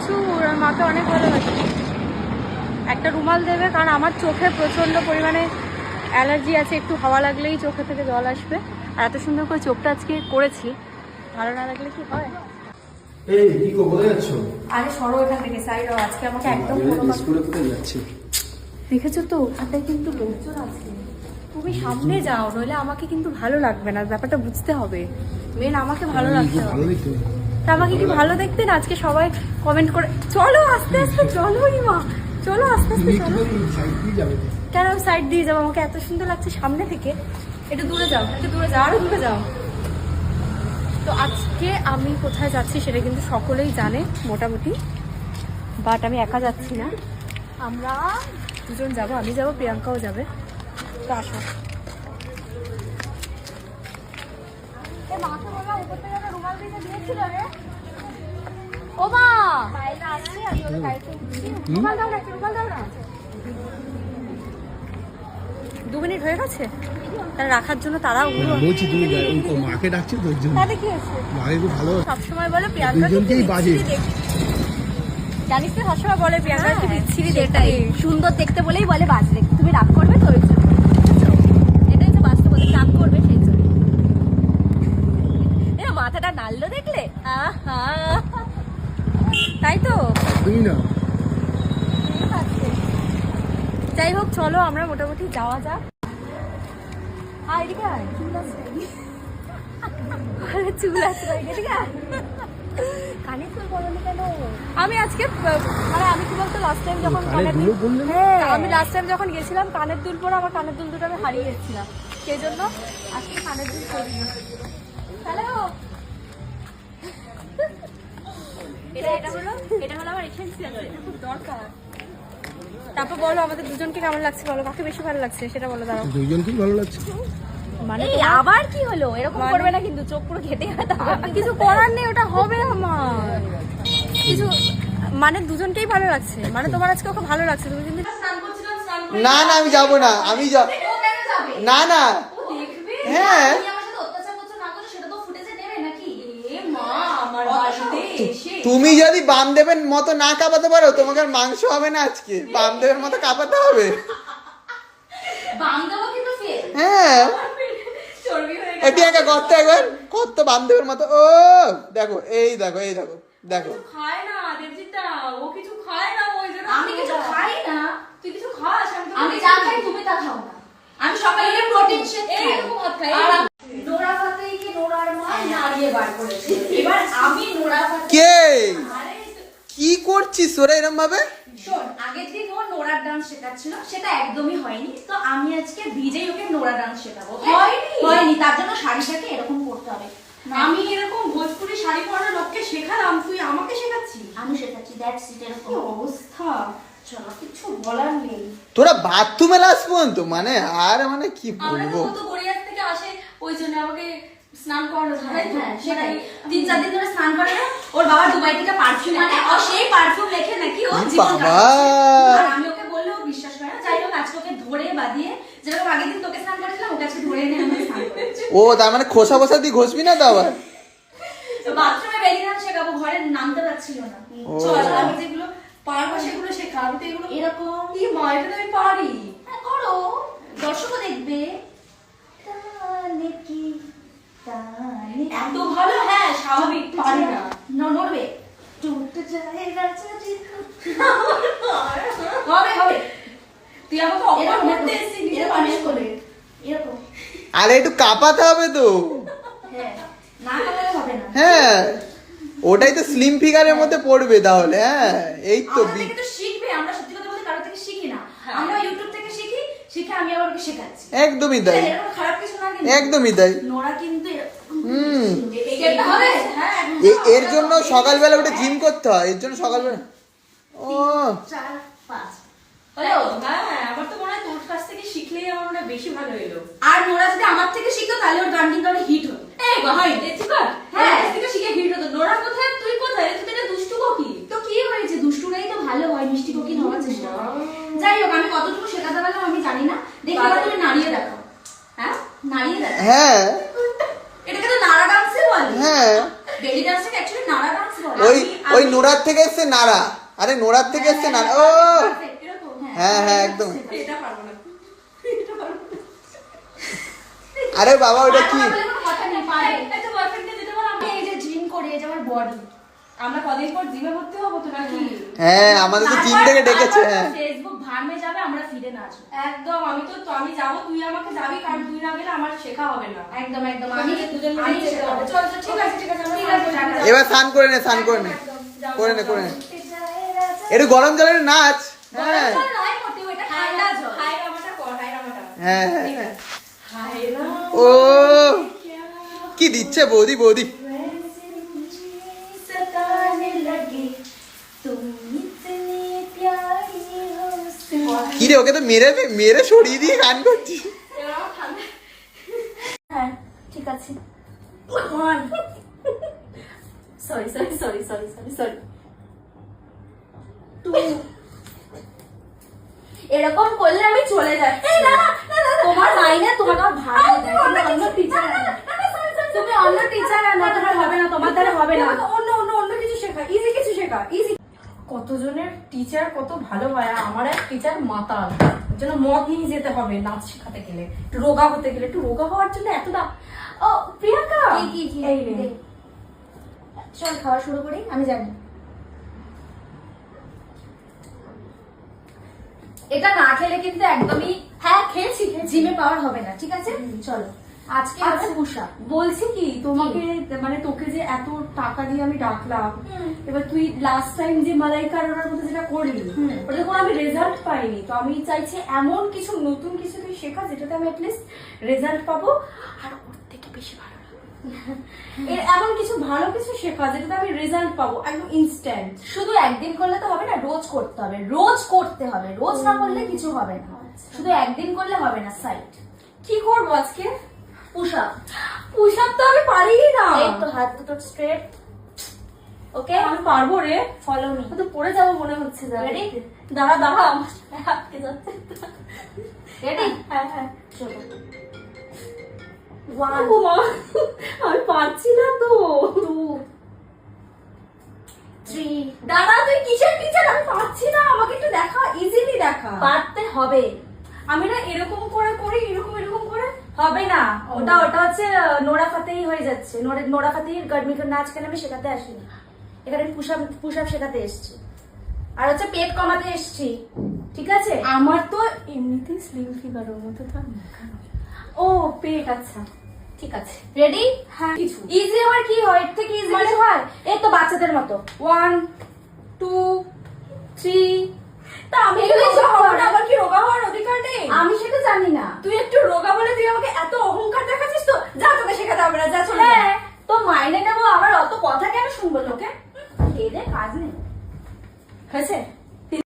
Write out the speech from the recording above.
আর মাকে অনেক ভালোবাসি। একটা রুমাল দেবে কারণ আমার চোখে প্রচণ্ড পরিমাণে অ্যালার্জি আছে একটু হাওয়া লাগলেই চোখে থেকে জল আসবে। আর এত সুন্দর করে চোখটা আজকে করেছি ভালো না লাগলে কি হয়? এই কি গো কোথায় যাচ্ছ? আরে সরো এখান থেকে সাইড আজকে আমাকে একদম স্কুলে কোথায় যাচ্ছি? দেখেছ তো? কিন্তু লোকজন আছে। তুমি সামনে যাও নইলে আমাকে কিন্তু ভালো লাগবে না ব্যাপারটা বুঝতে হবে। মেন আমাকে ভালো লাগতে হবে। ভালো দেখতে তা আমাকে কি ভালো দেখতে না আজকে সবাই কমেন্ট করে চলো আস্তে আস্তে চলো মা চলো আস্তে আস্তে চলো। কি সাইড দিয়ে যাবে। কেন সাইড দিয়ে যাব? আমাকে এত সুন্দর লাগছে সামনে থেকে। একটু দূরে যাও একটু দূরে যাও আরও দূরে যাও। তো আজকে আমি কোথায় যাচ্ছি সেটা কিন্তু সকলেই জানে মোটামুটি। বাট আমি একা যাচ্ছি না। আমরা দুজন যাব আমি যাব প্রিয়াঙ্কাও যাবে। তো আসো। এ মাকে বললাম দু মিনিট হয়ে গেছে? তাহলে রাখার জন্য তারা বলছি তুমি তো মাকে ডাকছি তোর জন্য। তাহলে কি হয়েছে? মাকে খুব ভালো সবসময় বলে প্রিয়াঙ্কা দুজনকেই বাজে। জানিস তো সবসময় বলে প্রিয়াঙ্কা কি বিচ্ছিরি দেখতে। সুন্দর দেখতে বলেই বলে বাজরে তুমি রাগ করবে তো ওই জন্য। এটাই হচ্ছে বাস্তবতা রাগ করবে সেই জন্য এ মাথাটা নাড়লো দেখলে? আহা। তাই তো। যাই হোক চলো আমরা মোটামুটি যাওয়া যাক। এদিকে চুল এদিকে কানে ফুল বলনি কেন? আমি আজকে মানে আমি কি বলতো লাস্ট টাইম যখন কানের না? হ্যাঁ আমি লাস্ট টাইম যখন গেছিলাম কানের দুল পরে আমার কানের দুল দুটো আমি হারিয়ে গেছিলাম সেই জন্য আজকে কানের দুল করি হ্যালো এটা এটা হলো এটা হলো আমার এসেন্সিয়াল এটা খুব দরকার। তারপর বলো আমাদের দুজনকে কেমন লাগছে বলো? কাকে বেশি ভালো লাগছে? সেটা বলো দাঁড়াও। দুইজনকেই ভালো লাগছে। মানে আবার কি হলো? এরকম মানে- করবে না কিন্তু চোখ পুরো তোমার- কিছু করার নেই ওটা হবে আমার। কিছু মানে দুজনকেই ভালো লাগছে। মানে তোমার আজকে ওকে ভালো লাগছে তুমি কিন্তু না না আমি যাব না আমি যাব? না না। হ্যাঁ। তুমি যদি বামদেবের মতো না কাঁপাতে পারো তোমাকে আর মাংস হবে না আজকে। বামদেবের মতো কাঁপাতে হবে। হ্যাঁ। এটি একটা করতে একবার। কত বামদেবের মতো। ও দেখো এই দেখো এই দেখো দেখো। খায় না দেবজিৎটা ও কিছু খায় না ওই জন্য আমি কিছু খাই না। তুই কিছু খাস? আমি আমি যা খাই। তুমি তা খাও না। আমি সকালে প্রোটিন শেক খাই। এইরকম ভাত খাই, আর নোরা ভাতে কি নোরার এবার আমি নোরা কে? কি করছিস ওরা এরম ভাবে শোন আগের দিন ও নোরার ডান্স শেখাচ্ছিল সেটা একদমই হয়নি। তো আমি আজকে ভিজেই ওকে নোরা ডান্স শেখাবো। হয়নি? হয়নি তার জন্য শাড়িটাকে এরকম পরতে হবে। আমি এরকম ভোজপুরি শাড়ি পরানো লোককে শেখালাম তুই আমাকে শেখাচ্ছিস? আমি শেখাচ্ছি দ্যাটস ইট এরকম। অবস্থা? চলো কিছু বলার নেই। তোরা বাথরুমে লাস পর্যন্ত মানে আর মানে কি বলব? তো থেকে আসে ওই জন্য আমাকে স্নান করানো হ্যাঁ যায়। হ্যাঁ সেটাই। তিন চার দিন ধরে স্নান করে না ওর বাবা দুবাই থেকে পারফিউম আনে। ও সেই পারফিউম লেখে নাকি ও জীবন আর আমি ওকে বললেও বিশ্বাস করে না। যাই হোক আজকে ওকে ধরে বাদিয়ে যেরকম আগের দিন তোকে স্নান করেছিলাম ওকে আজকে ধরে এনে আমি স্নান ও তার মানে খোসা বসা দিয়ে ঘষবি না তো আবার বাথরুমে বেরিয়ে শেখাবো ঘরে নামতে পারছিল না। চল আমি যেগুলো পারব সেগুলো শেখা আমি তো এগুলো এরকম কি মা এটা তো আমি পারি? হ্যাঁ, করো। দর্শকও দেখবে তাহলে কি তাহলে এত ভালো হ্যাঁ স্বাভাবিক পারি না ন- নড়বে টুট হবে হবে। তুই আমাকে অপমান করতে এসেছিস এরকম পারিস করে এরকম। আরে একটু কাঁপাতে হবে তো। হ্যাঁ। না কাটালে হবে না। হ্যাঁ। ওটাই তো স্লিম ফিগারের মধ্যে পড়বে তাহলে হ্যাঁ। এই তো শিখবে আমরা সত্যি কথা বলতে কারও থেকে শিখি না। আমরা ইউটিউব থেকে শিখি শিখে আমি আবার শেখাচ্ছি। একদমই তাই। খারাপ কিছু না একদমই তাই। নোরা কিন্তু হুম। হ্যাঁ এর জন্য সকালবেলা উঠে জিম করতে হয় এর জন্য সকালবেলা। ও। চার পাঁচ হ্যালো হ্যাঁ আমার মনে হয় তোর কাছ থেকে শিখলেই আমার মনে হয় বেশি ভালো এলো আর মোরা যদি আমার থেকে শিখতো তাহলে ওর গান কিন্তু হিট হতো। হ্যাঁ। হ্যাঁ থেকে শিখে ভিড় হতো নোরা কোথায় তুই কোথায় তুই তো একটা দুষ্টু কি তো কি হয়েছে দুষ্টুরাই তো ভালো হয় মিষ্টি কোকিল হওয়ার চেষ্টা করে যাই হোক আমি কতটুকু শেখাতে পারলাম আমি জানি না দেখি এবার তুমি নাড়িয়ে দেখো হ্যাঁ নাড়িয়ে দেখো হ্যাঁ এটাকে তো নাড়া ডান্সে বলে হ্যাঁ বেলি ডান্সটাকে অ্যাকচুয়ালি নাড়া ডান্স বলে ওই ওই নোড়ার থেকে এসছে নাড়া আরে নোড়ার থেকে এসছে নাড়া ও! হ্যাঁ হ্যাঁ একদম। এটা পারব না। আরে বাবা ওটা কি? কথা নেই পারে এই যে জিম করি এই যে আমার বডি আমরা কদিন পর জিমে ভর্তি হব তো নাকি? হ্যাঁ আমাদের তো জিম থেকে ডেকেছে হ্যাঁ। ফেসবুক ভার্মে যাবে আমরা ফিরে না আসব। একদম আমি তো তো আমি যাব তুই আমাকে যাবি কারণ তুই না গেলে আমার শেখা হবে না। একদম একদম। আমি দুজন মিলে হবে। চল চল ঠিক আছে ঠিক আছে আমরা ঠিক আছে। এবার স্নান করে নে স্নান করে নে। করে নে করে নে। একটু গরম জলের নাচ। হ্যাঁ। হ্যাঁ হ্যাঁ হ্যাঁ। ও! কি দিচ্ছে বৌদি বৌদি? রে ওকে তো মেরে মেরে সরিয়ে দিয়ে গান করছি। হ্যাঁ ঠিক আছে। Sorry sorry sorry sorry sorry sorry এরকম করলে আমি চলে যাই না না না তোমার মাইনে তোমাকে আমার ভাড়া দেয় তুমি অন্য টিচার তুমি অন্য টিচার আনো তোমার হবে না তোমার দ্বারা হবে না আমাকে অন্য অন্য অন্য কিছু শেখা ইজি কিছু শেখা ইজি কতজনের টিচার কত ভালো হয় আমার এক টিচার মাতাল। জন্য মদ নিয়ে যেতে হবে নাচ শেখাতে গেলে। একটু রোগা হতে গেলে একটু রোগা হওয়ার জন্য এত দাম ও প্রিয়াঙ্কা। চল খাওয়া শুরু করি আমি জানি এটা না খেলে কিন্তু একদমই হ্যাঁ খেয়েছি জিমে পাওয়ার হবে না ঠিক আছে? চলো। আজকে আচ্ছা। বলছি কি তোমাকে মানে তোকে যে এত টাকা দিয়ে আমি ডাকলাম এবার তুই লাস্ট টাইম যে মালাইকার ওনার মধ্যে যেটা করলি ওটা কোনো আমি রেজাল্ট পাইনি। তো আমি চাইছি এমন কিছু নতুন কিছু তুই শেখা যেটাতে আমি অ্যাটলিস্ট রেজাল্ট পাবো। আর ওর থেকে বেশি ভালো এর এমন কিছু ভালো কিছু শেখা যেটাতে আমি রেজাল্ট পাবো একদম ইনস্ট্যান্ট শুধু একদিন করলে তো হবে না রোজ করতে হবে। রোজ করতে হবে। রোজ না করলে কিছু হবে না। শুধু একদিন করলে হবে না সাইট কি করব আজকে? তো আমি পারি না। এই তো হাত দুটো স্ট্রেট ওকে আমি পারব রে। ফলো মি তো পড়ে যাব মনে হচ্ছে Ready? দাঁড়া দাঁড়া আমার আটকে যাচ্ছে। রেডি হ্যাঁ হ্যাঁ। চলো। ওয়ান ও মা, আমি পারছি না তো। টু থ্রি দাঁড়া তুই কিসের টিচার আমি পারছি না। আমাকে একটু দেখা ইজিলি দেখা। পারতে হবে। আমি না এরকম করে করি এরকম এরকম করে হবে না। ওটা ওটা হচ্ছে নোরা ফাতেহি হয়ে যাচ্ছে। নোরা ফাতেহির গরমিকার নাচ কেন আমি শেখাতে আসিনি। এখানে পুষাপ পুষাপ শেখাতে এসেছি। আর হচ্ছে পেট কমাতে এসেছি। ঠিক আছে? আমার তো এমনিতেই স্লিম ফিগারের মতো তো ও পেট আচ্ছা। ঠিক আছে। রেডি হ্যাঁ। কিছু। ইজি আবার কি হয়? এর থেকে ইজি কিছু হয়? এই তো বাচ্চাদের মতো। ওয়ান টু থ্রি তা আমি রোগা। না আমার কি রোগা হওয়ার অধিকার নেই? আমি সেটা জানি না। তুই একটু রোগা বলে তুই আমাকে এত অহংকার দেখাচ্ছিস তো। যা তোকে শেখাতে হবে না যা চলে হ্যাঁ তো মাইনে নেব আবার অত কথা কেন শুনব লোকে খেয়ে দে কাজ নেই। হয়েছে?